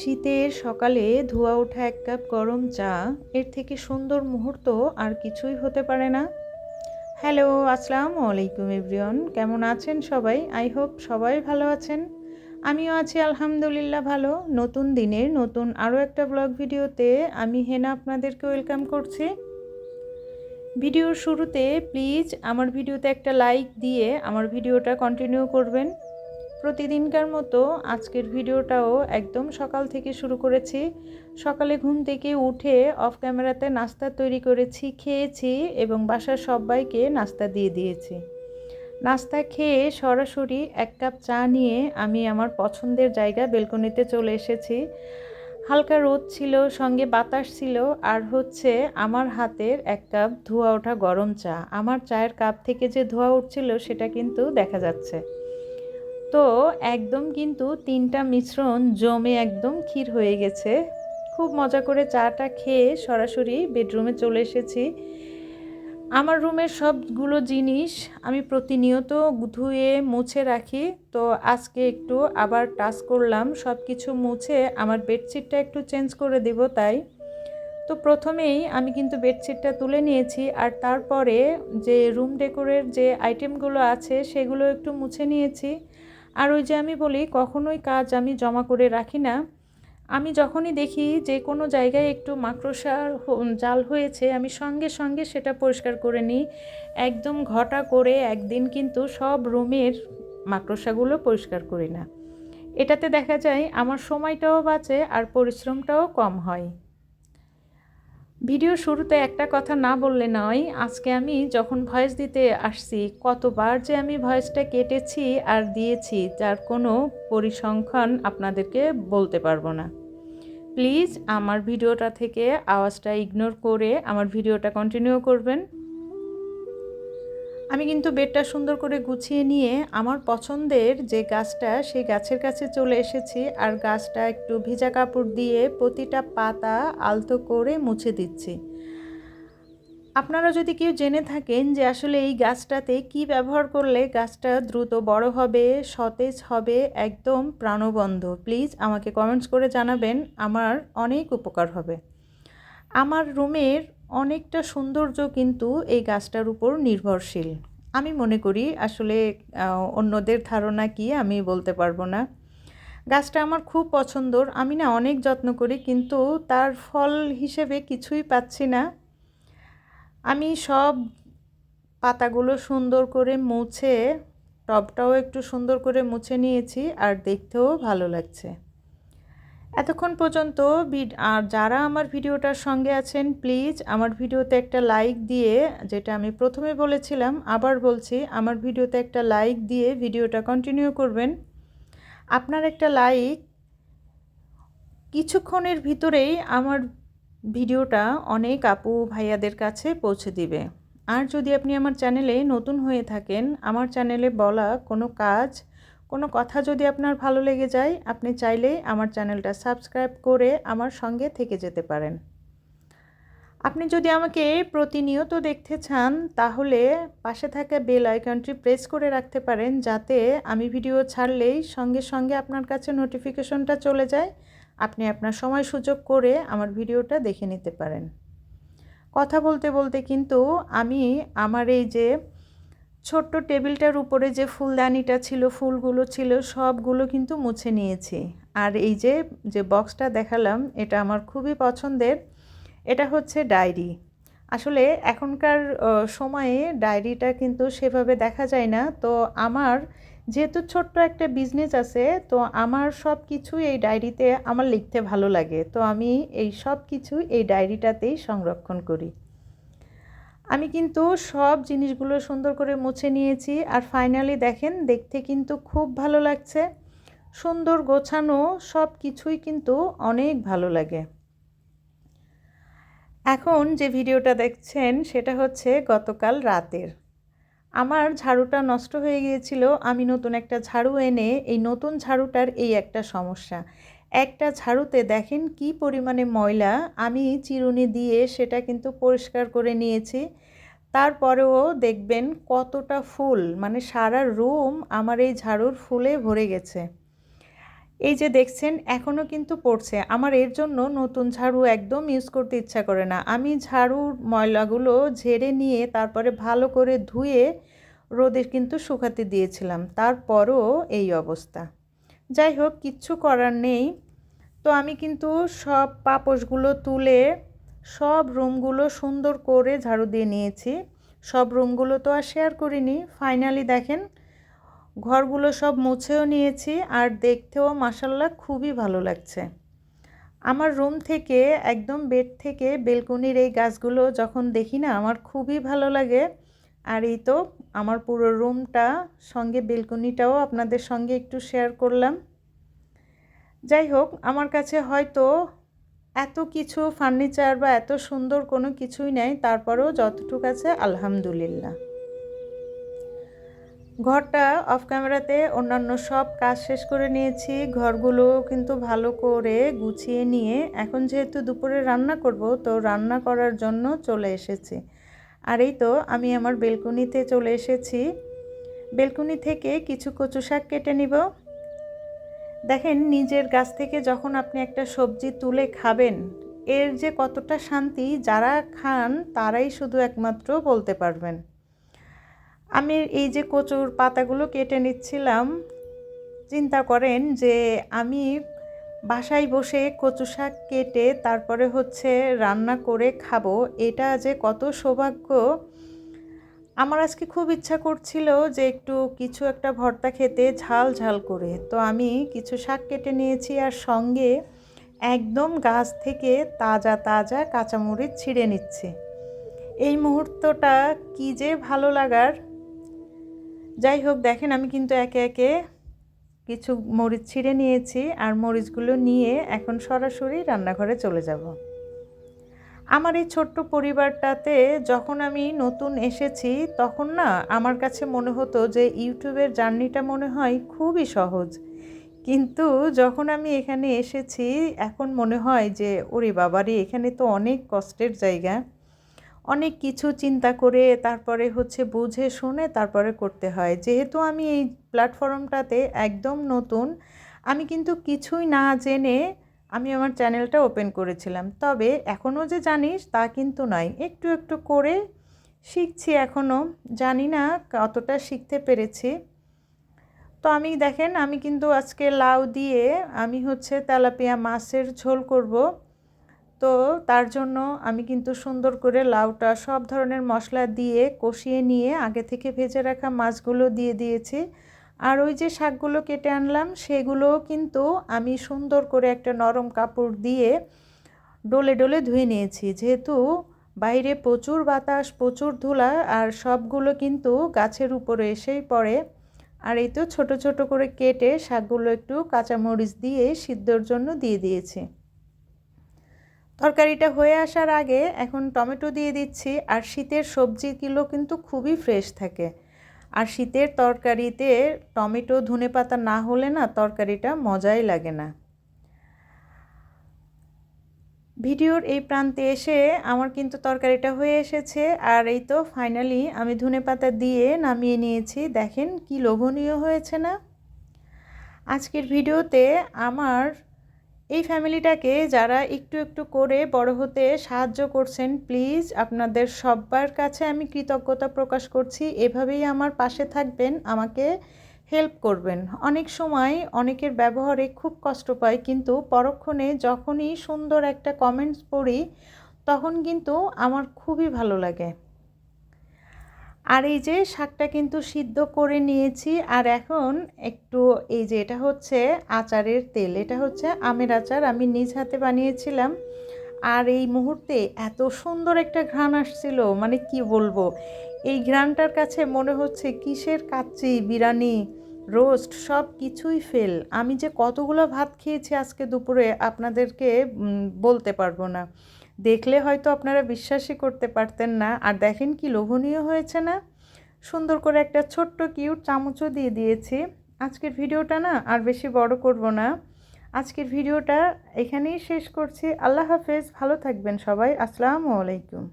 শীতের সকালে ধোয়া ওঠা এক কাপ গরম চা, এর থেকে সুন্দর মুহূর্ত আর কিছুই হতে পারে না। হ্যালো, আসসালামু আলাইকুম এভরিওয়ান, কেমন আছেন সবাই? আই হোপ সবাই ভালো আছেন। আমিও আছি আলহামদুলিল্লাহ ভালো। নতুন দিনের নতুন আরও একটা ব্লগ ভিডিওতে আমি হেনা আপনাদেরকে ওয়েলকাম করছি। ভিডিওর শুরুতে প্লিজ আমার ভিডিওতে একটা লাইক দিয়ে আমার ভিডিওটা কন্টিনিউ করবেন। প্রতিদিনকার মতো আজকের ভিডিওটাও একদম সকাল থেকে শুরু করেছি। সকালে ঘুম থেকে উঠে অফ ক্যামেরাতে নাস্তা তৈরি করেছি, খেয়েছি এবং বাসার সবাইকে নাস্তা দিয়ে দিয়েছি। নাস্তা খেয়ে সরাসরি এক কাপ চা নিয়ে আমি আমার পছন্দের জায়গা বেলকনিতে চলে এসেছি। হালকা রোদ ছিল, সঙ্গে বাতাস ছিল, আর হচ্ছে আমার হাতের এক কাপ ধোয়া ওঠা গরম চা। আমার চায়ের কাপ থেকে যে ধোয়া উঠছিল সেটা কিন্তু দেখা যাচ্ছে। তো একদম কিন্তু তিনটা মিশ্রণ জমে একদম ক্ষীর হয়ে গেছে। খুব মজা করে চাটা খেয়ে সরাসরি বেডরুমে চলে এসেছি। আমার রুমের সবগুলো জিনিস আমি প্রতিনিয়ত ধুয়ে মুছে রাখি। তো আজকে একটু আবার টাচ করলাম সব কিছু মুছে আমার বেডশিটটা একটু চেঞ্জ করে দেব তাই। তো প্রথমেই আমি কিন্তু বেডশিটটা তুলে নিয়েছি আর তারপরে যে রুম ডেকোরের যে আইটেমগুলো আছে সেগুলো একটু মুছে নিয়েছি। আর ওই যে আমি বলি, কখনোই কাজ আমি জমা করে রাখি না। আমি যখনই দেখি যে কোনো জায়গায় একটু মাকড়সা জাল হয়েছে, আমি সঙ্গে সঙ্গে সেটা পরিষ্কার করে নিই। একদম ঘটা করে একদিন কিন্তু সব রুমের মাকড়সাগুলো পরিষ্কার করি না। এটাতে দেখা যায় আমার সময়টাও বাঁচে আর পরিশ্রমটাও কম হয়। ভিডিও শুরুতে একটা কথা না বললে নয়, আজকে আমি যখন ভয়েস দিতে আসছি, কতবার যে আমি ভয়েসটা কেটেছি আর দিয়েছি, যার কোনো পরিসংখ্যান আপনাদেরকে বলতে পারব না। প্লিজ আমার ভিডিওটা থেকে আওয়াজটা ইগনোর করে আমার ভিডিওটা কন্টিনিউ করবেন। আমি কিন্তু বেডটা সুন্দর করে গুছিয়ে নিয়ে আমার পছন্দের যে গাছটা, সেই গাছের কাছে চলে এসেছি আর গাছটা একটু ভিজা কাপড় দিয়ে প্রতিটা পাতা আলতো করে মুছে দিচ্ছি। আপনারা যদি কেউ জেনে থাকেন যে আসলে এই গাছটাতে কি ব্যবহার করলে গাছটা দ্রুত বড় হবে, সতেজ হবে, একদম প্রাণবন্ধ প্লিজ আমাকে কমেন্টস করে জানাবেন, আমার অনেক উপকার হবে। আমার রুমের অনেকটা সৌন্দর্য কিন্তু এই গাছটার উপর নির্ভরশীল। আমি মনে করি আসলে অন্যদের ধারণা কি আমি বলতে পারব না। গাছটা আমার খুব পছন্দর, আমি না অনেক যত্ন করি কিন্তু তার ফল হিসেবে কিছুই পাচ্ছি না। আমি সব পাতাগুলো সুন্দর করে মুছে, টবটাও একটু সুন্দর করে মুছে নিয়েছি আর দেখতেও ভালো লাগছে। এতক্ষণ পর্যন্ত আর যারা আমার ভিডিওটার সঙ্গে আছেন প্লিজ আমার ভিডিওতে একটা লাইক দিয়ে, যেটা আমি প্রথমে বলেছিলাম, আবার বলছি, আমার ভিডিওতে একটা লাইক দিয়ে ভিডিওটা কন্টিনিউ করবেন। আপনার একটা লাইক কিছুক্ষণের ভিতরেই আমার ভিডিওটা অনেক আপু ভাইয়াদের কাছে পৌঁছে দিবে। আর যদি আপনি আমার চ্যানেলে নতুন হয়ে থাকেন, আমার চ্যানেলে বলা কোনো কাজ কোনো কথা যদি আপনার ভালো লেগে যায়, আপনি চাইলেই আমার চ্যানেলটা সাবস্ক্রাইব করে আমার সঙ্গে থেকে যেতে পারেন। আপনি যদি আমাকে প্রতিনিয়ত দেখতে চান, তাহলে পাশে থাকা বেল আইকনটি প্রেস করে রাখতে পারেন, যাতে আমি ভিডিও ছাড়লেই সঙ্গে সঙ্গে আপনার কাছে নোটিফিকেশনটা চলে যায়। আপনি আপনার সময় সুযোগ করে আমার ভিডিওটা দেখে নিতে পারেন। কথা বলতে বলতে কিন্তু আমি আমার এই যে ছোট্ট টেবিলটার উপরে যে ফুলদানিটা ছিল, ফুলগুলো ছিল, সবগুলো কিন্তু মুছে নিয়েছি। আর এই যে যে বক্সটা দেখালাম, এটা আমার খুবই পছন্দের। এটা হচ্ছে ডায়েরি। আসলে এখনকার সময়ে ডায়েরিটা কিন্তু সেভাবে দেখা যায় না। তো আমার যেহেতু ছোট্ট একটা বিজনেস আছে, তো আমার সব কিছু এই ডায়েরিতে আমার লিখতে ভালো লাগে। তো আমি এই সব কিছু এই ডায়েরিটাতেই সংরক্ষণ করি। আমি কিন্তু সব জিনিসগুলো সুন্দর করে মুছে নিয়েছি আর ফাইনালি দেখেন, দেখতে কিন্তু খুব ভালো লাগছে। সুন্দর গোছানো সব কিছুই কিন্তু অনেক ভালো লাগে। এখন যে ভিডিওটা দেখছেন, সেটা হচ্ছে গতকাল রাতের। আমার ঝাড়ুটা নষ্ট হয়ে গিয়েছিল, আমি নতুন একটা ঝাড়ু এনে এই নতুন ঝাড়ুটার এই একটা সমস্যা। একটা ঝাড়ুতে দেখেন কি পরিমাণে ময়লা। আমি চিরুনি দিয়ে সেটা কিন্তু পরিষ্কার করে নিয়েছি। তারপরেও দেখবেন কতটা ফুল মানে সারা রুম আমার এই ঝাড়ুর ফুলে ভরে গেছে। এই যে দেখছেন এখনও কিন্তু পড়ছে। আমার এর জন্য নতুন ঝাড়ু একদম ইউজ করতে ইচ্ছা করে না। আমি ঝাড়ুর ময়লাগুলো ঝেড়ে নিয়ে তারপরে ভালো করে ধুয়ে রোদে কিন্তু শুকাতে দিয়েছিলাম। তারপরও এই অবস্থা। যাই হোক কিচ্ছু করার নেই। তো আমি কিন্তু সব পাপোশগুলো তুলে, সব রুমগুলো সুন্দর করে ঝাড়ু দিয়ে নিয়েছি। সব রুমগুলো তো আর শেয়ার করিনি। ফাইনালি দেখেন, ঘরগুলো সব মুছেও নিয়েছি আর দেখতেও মাসাল্লাহ খুবই ভালো লাগছে। আমার রুম থেকে, একদম বেড থেকে বেলকনির এই গাছগুলো যখন দেখি না, আমার খুবই ভালো লাগে। আর এই তো আমার পুরো রুমটা, সঙ্গে বেলকনিটাও আপনাদের সঙ্গে একটু শেয়ার করলাম। যাই হোক, আমার কাছে হয়তো এত কিছু ফার্নিচার বা এত সুন্দর কোনো কিছুই নেই, তারপরেও যতটুকু আছে আলহামদুলিল্লাহ। ঘরটা অফ ক্যামেরাতে অন্যান্য সব কাজ শেষ করে নিয়েছি, ঘরগুলো কিন্তু ভালো করে গুছিয়ে নিয়ে, এখন যেহেতু দুপুরে রান্না করব, তো রান্না করার জন্য চলে এসেছি। আর এই তো আমি আমার বেলকুনিতে চলে এসেছি। বেলকুনি থেকে কিছু কচু শাক কেটে নিব। দেখেন, নিজের গাছ থেকে যখন আপনি একটা সবজি তুলে খাবেন, এর যে কতটা শান্তি যারা খান, তারাই শুধু একমাত্র বলতে পারবেন। আমি এই যে কচুর পাতাগুলো কেটে নিচ্ছিলাম, চিন্তা করেন যে আমি বাসায় বসে কচু শাক কেটে তারপরে হচ্ছে রান্না করে খাব। এটা যে কত সৌভাগ্য। আমার আজকে খুব ইচ্ছা করছিল যে একটু কিছু একটা ভর্তা খেতে ঝাল ঝাল করে। তো আমি কিছু শাক কেটে নিয়েছি আর সঙ্গে একদম গাছ থেকে তাজা তাজা কাঁচামরিচ ছিঁড়ে নিচ্ছে। এই মুহূর্তটা কী যে ভালো লাগার। যাই হোক, দেখেন আমি কিন্তু একে একে কিছু মরিচ ছিঁড়ে নিয়েছি আর মরিচগুলো নিয়ে এখন সরাসরি রান্নাঘরে চলে যাব। আমার এই ছোট্ট পরিবারটাতে যখন আমি নতুন এসেছি, তখন না আমার কাছে মনে হতো যে ইউটিউবের জার্নিটা মনে হয় খুবই সহজ। কিন্তু যখন আমি এখানে এসেছি, এখন মনে হয় যে, ওরে বাবারে, এখানে তো অনেক কষ্টের জায়গা। অনেক কিছু চিন্তা করে, তারপরে হচ্ছে বুঝে শুনে তারপরে করতে হয়। যেহেতু আমি এই প্ল্যাটফর্মটাতে একদম নতুন, আমি কিন্তু কিছুই না জেনে আমি আমার চ্যানেলটা ওপেন করেছিলাম। তবে এখনও যে জানিস তা কিন্তু নয়। একটু একটু করে শিখছি এখনও জানি না কতটা শিখতে পেরেছি। তো আমি দেখেন, আমি কিন্তু আজকে লাউ দিয়ে আমি হচ্ছে তেলাপিয়া মাছের ঝোল করব। তো তার জন্য আমি কিন্তু সুন্দর করে লাউটা সব ধরনের মশলা দিয়ে কষিয়ে নিয়ে আগে থেকে ভেজে রাখা মাছগুলো দিয়ে দিয়েছি। আর ওই যে শাকগুলো কেটে আনলাম, সেগুলোও কিন্তু আমি সুন্দর করে একটা নরম কাপড় দিয়ে ডলে ডলে ধুয়ে নিয়েছি। যেহেতু বাইরে প্রচুর বাতাস, প্রচুর ধুলা, আর সবগুলো কিন্তু গাছের উপরে এসেই পড়ে। আর এই তো ছোটো ছোটো করে কেটে শাকগুলো একটু কাঁচামরিচ দিয়ে সিদ্ধর জন্য দিয়ে দিয়েছি। তরকারিটা হয়ে আসার আগে এখন টমেটো দিয়ে দিচ্ছি আর শীতের সবজিগুলো কিন্তু খুবই ফ্রেশ থাকে। আর শীতের তরকারিতে টমেটো ধনে পাতা না হলে না তরকারিটা মজাই লাগে না। ভিডিওর এই প্রান্তে এসে আমার কিন্তু তরকারিটা হয়ে এসেছে আর এই তো ফাইনালি আমি ধনে পাতা দিয়ে নামিয়ে নিয়েছি। দেখেন কি লোভনীয় হয়েছে না? আজকের ভিডিওতে আমার এই ফ্যামিলিটাকে যারা একটু একটু করে বড় হতে সাহায্য করছেন, প্লিজ আপনাদের সবার কাছে আমি কৃতজ্ঞতা প্রকাশ করছি। এভাবেই আমার পাশে থাকবেন, আমাকে হেল্প করবেন। অনেক সময় অনেকের ব্যবহারে খুব কষ্ট পাই, কিন্তু পরক্ষণে যখনই সুন্দর একটা কমেন্টস পড়ি, তখন কিন্তু আমার খুবই ভালো লাগে। আর এই যে শাকটা কিন্তু সিদ্ধ করে নিয়েছি, আর এখন একটু এই যে এটা হচ্ছে আচারের তেল, এটা হচ্ছে আমের আচার আমি নিজ হাতে বানিয়েছিলাম। আর এই মুহূর্তে এত সুন্দর একটা ঘ্রাণ আসছিল মানে কি বলব? এই ঘ্রাণটার কাছে মনে হচ্ছে কিসের কাচ্চি, বিরিয়ানি, রোস্ট, সব কিছুই ফেল। আমি যে কতগুলো ভাত খেয়েছি আজকে দুপুরে আপনাদেরকে বলতে পারব না। দেখলে হয়তো আপনারা বিশ্বাসই করতে পারতেন না। আর দেখেন কি লোভনীয় হয়েছে না? সুন্দর করে একটা ছোট্ট কিউট চামচও দিয়ে দিয়েছি। আজকের ভিডিওটা না আর বেশি বড় করব না। আজকের ভিডিওটা এখানেই শেষ করছি। আল্লাহ হাফেজ। ভালো থাকবেন সবাই। আসসালামু আলাইকুম।